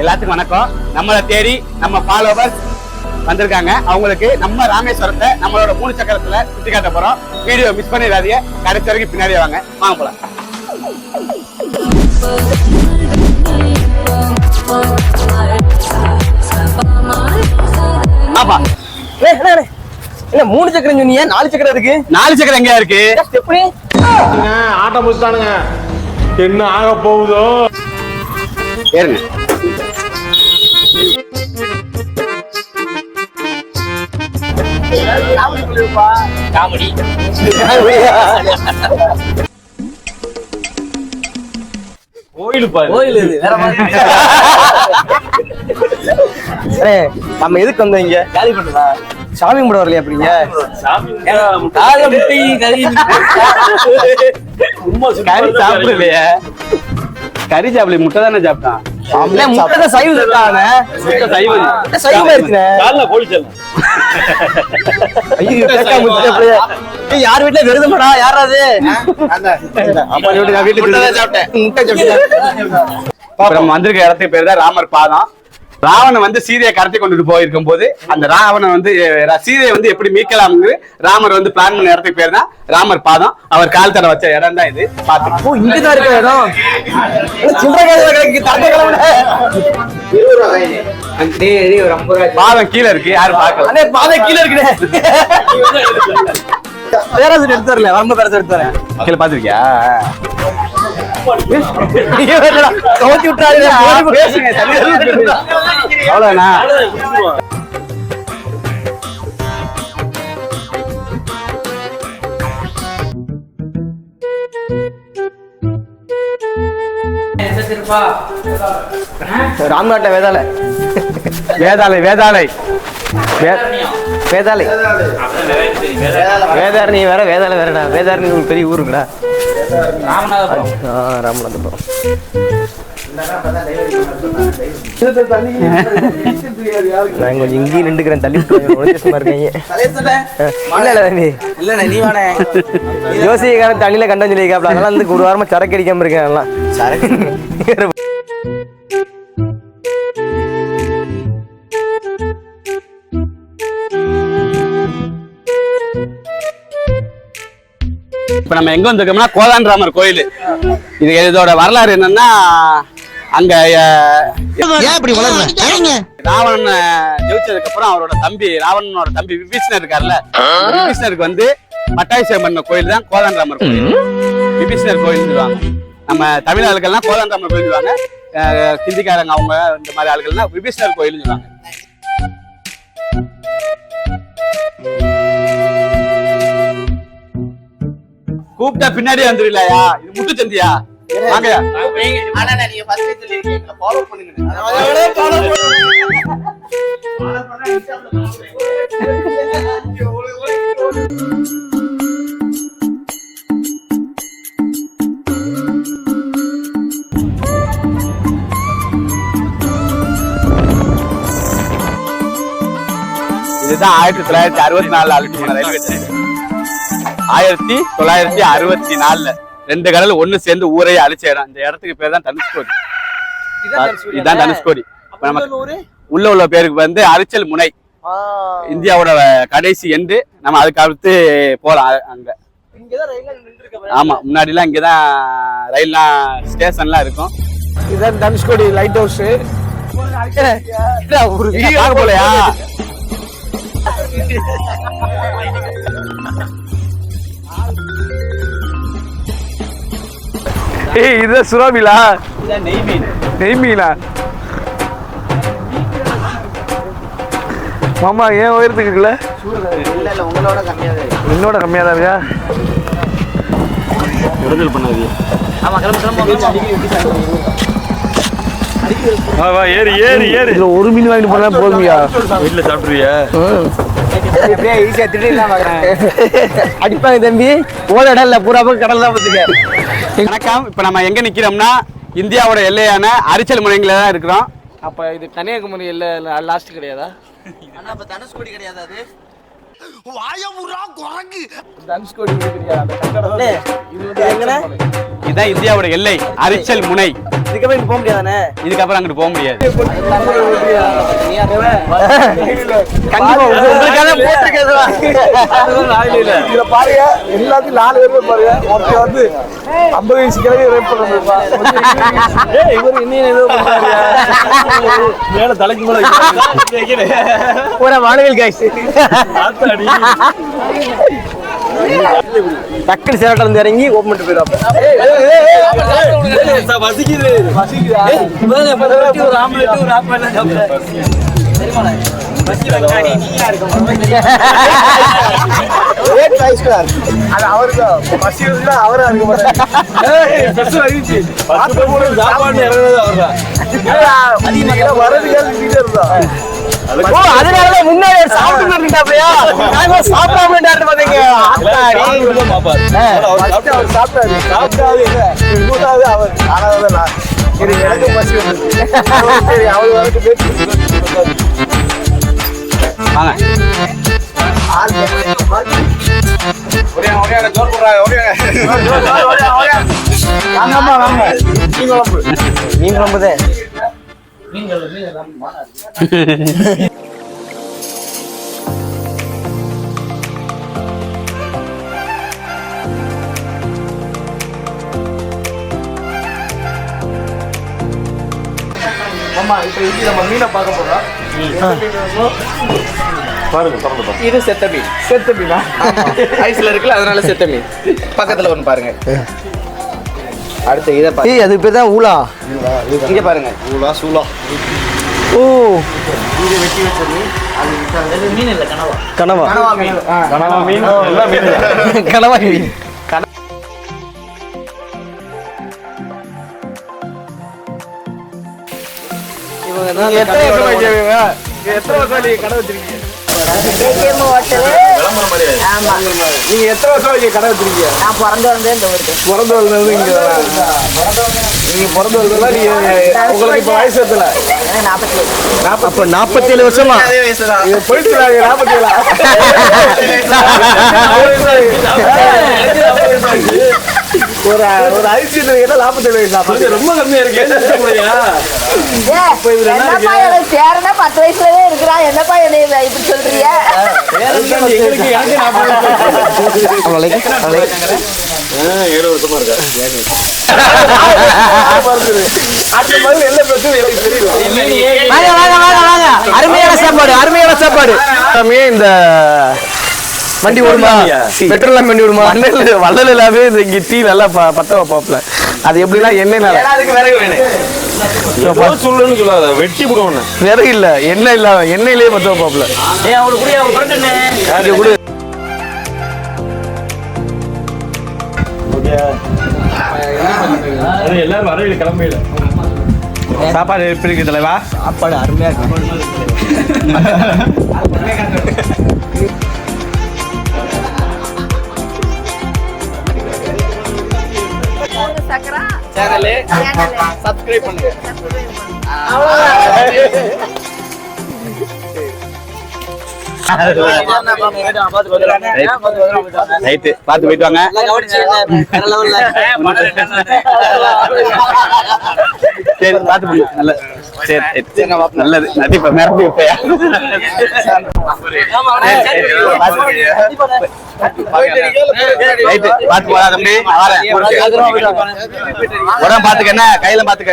எல்லாத்துக்கும் வணக்கம். நம்மளை தேடி நம்ம ஃபாலோவர்ஸ் வந்திருக்காங்க. அவங்களுக்கு நம்ம ராமேஸ்வரத்தை நம்மளோட மூணு சக்கரத்துல சுத்தி காட்ட போறோம். வீடியோ மிஸ் பண்ணிடாதீங்க. கடைசி வரைக்கும் பின்னாடியே வாங்க. வாங்க போலாம். இல்ல மூணு சக்கரம் சொன்னீங்க? நாலு சக்கரம் இருக்கு நாலு சக்கரம் எங்கயா இருக்கு? ஸ்டெப்னி ஆட்டம் முடிச்சிட்டானுங்க என்ன ஆக போகுதோ? ஏறுங்க. கோயில் பாரு கோயில் இது வேற மாதிரி. அண்ணே, நம்ம எதுக்கு வந்தோம் இங்க? காலி பண்ணுதா? சாமி கும்பிட வரலையா அப்படிங்க கறி. சாப்பிடலையே. கறி சாப்பிடல முட்டை தானே சாப்பிட்டான்? முட்டை சைவம் இருக்கானே முட்டை சைவம். முட்டை சைவமா இருக்குண்ணே காலைல கோழி செல்லம் ஐயோ கேட்காம முட்டை அப்படியே. ஏய், யார் வீட்டுல விருதமாடா? அப்பா நான் வீட்டுக்கு முட்டை சாப்பிட்டேன். முட்டை சாப்பிட்டேன் இப்ப நம்ம வந்திருக்க இடத்துக்கு பேர் தான் ராமர் பாதம். ராவணன் வந்து சீதையை கடத்தி கொண்டுட்டு போயிருக்கும் போது அந்த ராவணன் வந்து சீதையை வந்து எப்படி மீட்கலாம்னு ராமர் வந்து பிளான் பண்ண இடத்துக்கு பேர் தான் ராமர் பாதம் அவர் கால் தட வச்ச இடம் தான் இது. பாத்து ஓ இங்கதான் இருக்கிற இடம்? பாதம் கீழே இருக்கு யாரும் பார்க்கல. அண்ணே பாதை கீழே இருக்குண்ணே. பேராசிட் எடுத்து வரல வரம்பு பேராசிட் எடுத்து வரேன் கீழே பாத்திருக்கியா கவுத்தி விட்டாரு. அவ்வளவுதானா? ராம்நாட்ட வேதாள. வேதாளை வேதாளை. வேதாளை. வேதாரணி வேற வேதாள வேறடா. வேதாரணி ஒரு பெரிய ஊருங்கடா. ராமநாதபுரம். நான் கொஞ்சம் இங்கேயும் நின்றுக்கிறேன் தள்ளி விட்டு உடச்சமா இருக்காங்க. இல்ல இல்ல தம்பி. இல்லண்ணே நீ வாணே ஜோசியக்காரன் தண்ணியில கண்டம் சொல்லியிருக்காப்ல அதனால வந்து ஒரு வாரமா சரக்கு அடிக்காம இருக்கேன் எல்லாம் இப்ப நம்ம எங்க வந்திருக்கோம்னா கோதாண்டராமர் கோயில். இது இதோட வரலாறு என்னன்னா அங்க இப்படி ராவணன் ஜெயிச்சதுக்கு அப்புறம் அவரோட தம்பி ராவணனோட தம்பி விபீஷணர் இருக்கார்ல. விபீஷணருக்கு வந்து பட்டாபிஷேகம் பண்ண கோயில் தான் கோதாண்டராமர் கோயில். விபீஷணர் கோயில் சொல்லுவாங்க. நம்ம தமிழ் ஆளுகள்லாம் கோதாண்டராமர் கோயில் சொல்லுவாங்க. ஹிந்திக்காரங்க அவங்க இந்த மாதிரி ஆளுகள்லாம் விபீஷணர் கோயில் சொல்லுவாங்க. கூப்பிட்டா பின்னாடியே வந்துருலையா இது முட்டு சந்தியா வாங்கயா அண்ணா நீங்க ஃபர்ஸ்ட் சொல்லிருக்கீங்க ஃபாலோ பண்ணுங்க இதுதான் ஆயிரத்தி தொள்ளாயிரத்தி அறுபத்தி அழைச்சு போன ரயில்வே ஸ்டேஷன். ஆயிரத்தி தொள்ளாயிரத்தி அறுபத்தி நாலுல ரெண்டு கடல் ஒண்ணு சேர்ந்து ஊரையே அழிச்ச இடம் இந்த இடத்துக்கு பேர் தான் தனுஷ்கோடி இதுதான் தனுஷ்கோடி உள்ள உள்ள பேருக்கு வந்து அரிச்சல் முனை இந்தியாவோட கடைசி எண்டு நம்ம அதுக்கு அடுத்து போலாம் அங்க ஆமா முன்னாடி எல்லாம் இங்கதான் ரயில்லாம் ஸ்டேஷன்லாம் இருக்கும் இதான் தனுஷ்கோடி லைட் ஹவுஸ் ஒரு பார்க்க போலையா ஏய் இதுதான் சுறாமீலா நெய் மீனா. மாமா ஏன் உயரத்துக்கு இருக்குல்ல. என்னோட கம்மியாக தான் இருக்கா. விடுதல் பண்ணாதீங்க. ஆமா கிளம்பு கிளம்பு வா வா ஏறு ஏறு ஏறு. ஒரு மீன் வாங்கிட்டு போனா போதுமியா? வீட்டுல சாப்பிட்டுருவியா? எப்படியா ஈஸியா திடீர்னு அடிப்பாங்க தம்பி. போன இடம் இல்ல பூரா போய் கடல் தான் பார்த்துக்க. வணக்கம். இப்ப நம்ம எங்க நிக்கிறோம்னா இந்தியாவோட எல்லையான அரிச்சல் முனைங்கள தான் இருக்கிறோம். அப்ப இது கன்னியாகுமரி இல்ல லாஸ்ட் கிடையாதா? அண்ணா அப்ப தனுஷ்கோடி கிடையாது அது? இதுதான் இந்தியாவோட எல்லை அரிச்சல் முனை. இதுக்கப்புறம் இங்க போக முடியாதானே? இதுக்கப்புறம் அங்கிட்டு போக முடியாது. கண்டிப்பா உங்க- உங்களுக்காக போட்டிருக்கேன் இதுல பாருங்க எல்லாத்தையும் நாலு பேர் பாருங்க. ஒருத்தர் வந்து ஐம்பது வயசு கிழமை ரேப் இவர் இன்னும் ஏதோ பண்றாரு. மேல தலைக்கு மேல பூரா மாணவிகள் காய்ச்சி டக்குனு சேவட்டில் இருந்து இறங்கி ஓப்பன் பண்ணிட்டு போயிடும் வசிக்குது பண்ண அது அவருதான் பசி வந்துச்சுன்னா அவரா இருக்க மாட்டாரு. சாப்பாடு இறங்குறது அவர்தான். அதிகமாக வரதுக்காக இருந்தா? ஓ அதனாலதான் முன்னாடி சாப்பிட்டு இருந்தாப்லையா நாங்க சாப்பிடாம பாத்தீங்க. அவர் சாப்பிட்டாரு. சாப்பிட்டாது என்ன மூணாவது அவர். ஆனாவது நான். சரி எனக்கு பசி சரி வரைக்கும் வாங்க. மீன் குழம்பு மீன் குழம்புதே ஆமா இப்போ இங்கே நம்ம மீனை பார்க்க போறோம். பாருங்க திறந்து பாருங்க. இது செத்த மீன் செத்த மீனா ஐஸ்ல இருக்குல்ல அதனால செத்த மீன் பக்கத்துல ஒண்ணு பாருங்க. அடுத்து இதை பாருங்க. ஏய் அது பேர் தான் ஊலா. இங்க பாருங்க. சூலா சூலா. ஓ. இது வெட்டி வச்ச மீன் அது மீன் இல்ல கனவா. கனவா. கனவா மீன். கனவா மீன். எல்லாம் மீன். கனவா மீன். எத்தனை வருஷமா எத்தனை வருஷமா நீங்க கடை வச்சிருக்கீங்க? மாதிரி ஆயிடுச்சு. நீங்க எத்தனை வருஷமா இங்க கடை வச்சிருக்கீங்க? நான் பிறந்து வந்தே இந்த ஊருக்கு. பிறந்து வளர்ந்தது இங்க நீங்க பிறந்து வளர்ந்ததுல நீங்க உங்களுக்கு இப்ப வயசு எத்தனை? எனக்கு நாற்பத்தி ஏழு. வருஷமா? போயிட்டு நாற்பத்தி ஏழா? ஒரு ஒரு ஐசியில் கேட்டா நாற்பத்தி ஏழு. வயசு இது ரொம்ப கம்மியா இருக்கு. என்னப்பா எனக்கு சேரனா பத்து வயசுலவே இருக்கிறான். என்னப்பா என்னை இப்படி ஆ, ஏழு வருஷமா இருக்கா? அருமையான சாப்பாடு அருமையான சாப்பாடு. இந்த வண்டி ஓடுமா? பெட்ரோல் வண்டி ஓடுமா? வள்ளல் வள்ளல் எல்லாமே இந்த இங்க டீ நல்லா ப- பத்த வைப்பாப்ல. அது எப்படின்னா எண்ணெய் வெட்டி போடுவோம் விறகு இல்ல எண்ணெய் இல்ல எண்ணெயிலேயே பத்த வைப்பாப்ல. எல்லாரும் வரையில கிளம்பையில சாப்பாடு எப்படி இருக்கு தலைவா? சாப்பாடு அருமையா இருக்கு. Channel channel. சப்ஸ்கிரைப் பண்ணுங்க. ரைட்டு பார்த்து போயிட்டு வாங்க. சரி பார்த்து போங்க. நல்ல சரி. நல்லது. நடிப்ப மிரட்டி ரைட்டு பார்த்து போடா தம்பி. உடம்பு பாத்துக்க என்ன? கையில பாத்துக்க